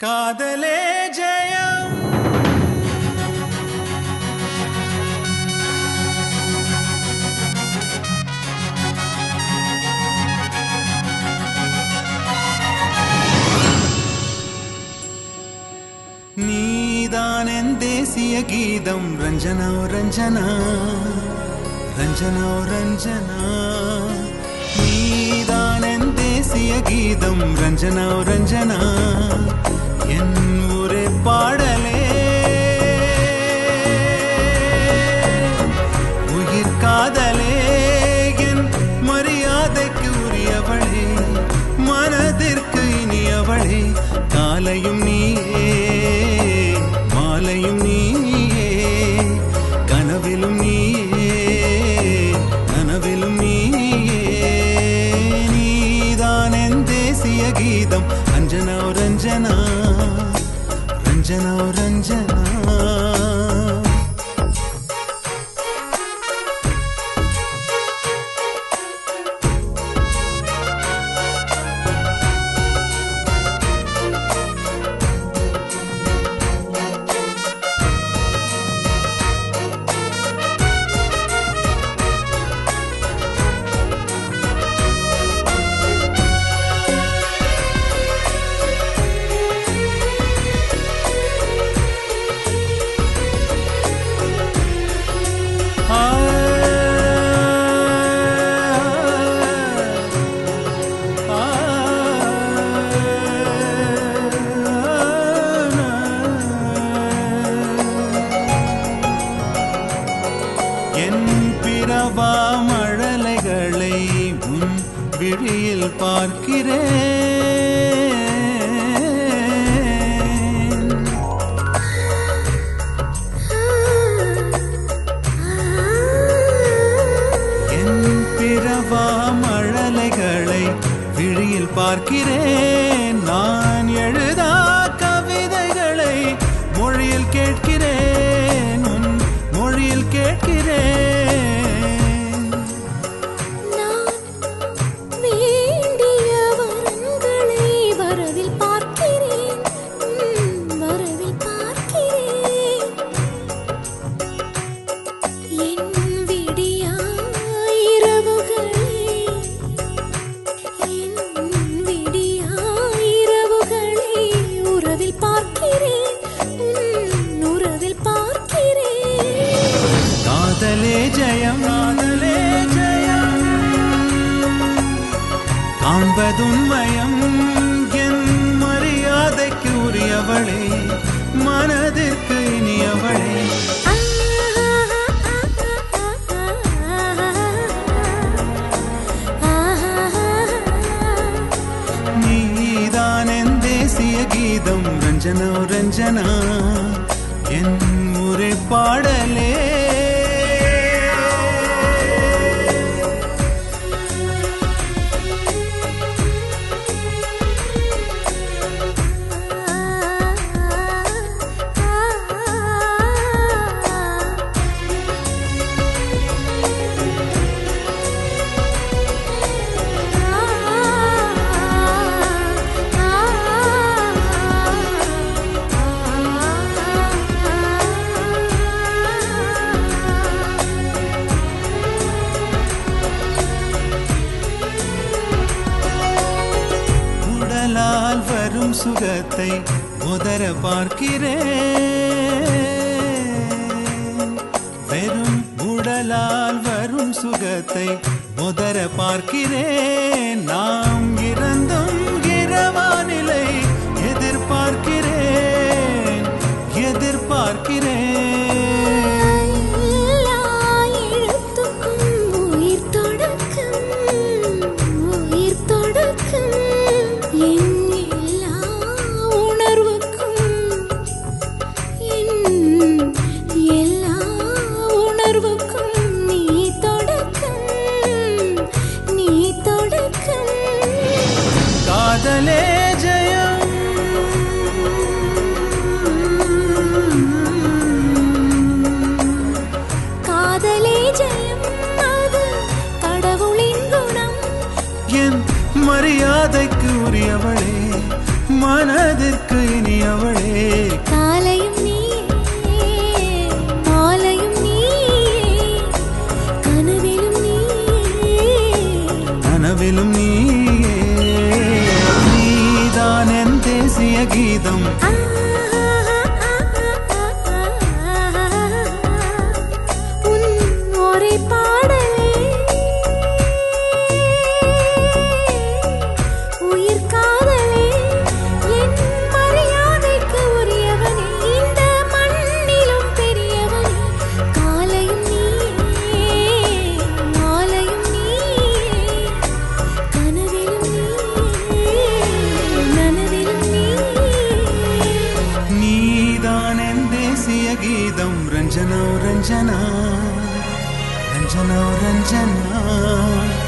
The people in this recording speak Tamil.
காதலே ஜெயம். நீதான் தேசிய கீதம். ரஞ்சனா ரஞ்சனா. ரஞ்சனா ரஞ்சனா. நீதான் தேசிய கீதம். ரஞ்சனா ரஞ்சனா. என் ஒரே பாடலே. உயிர் காதலே என் மரியாதைக்கு உரியவளே மனதிற்கு இனியவளே காலையும் அஞ்சனா ரஞ்சனா ரஞ்சனா விழியில் பார்க்கிறேன். என் பிறவா மழலைகளை விழியில் பார்க்கிறேன். நான் எழுதா கவிதைகளை மொழியில் கேட்கிறேன். காண்பதுண்மயம் என் மரியாதைக்கு உரியவளே மனதிற்கு இனியவளே நீதான் என் தேசிய கீதம் ரஞ்சனா ரஞ்சனா என் முறை பாடலே உடலால் வரும் சுகத்தை உதர பார்க்கிறேன். வெறும் உடலால் வரும் சுகத்தை உதர பார்க்கிறேன். நாம் ஜெயமலே ஜெயம் காதலே ஜெயம் அது கடவுளின் குணம். என் மரியாதைக்கு உரியவளே மனதிற்கு நீ தேசிய கீதம் ரஞ்சனோ ரஞ்சனா ரஞ்சனோ ரஞ்சனா.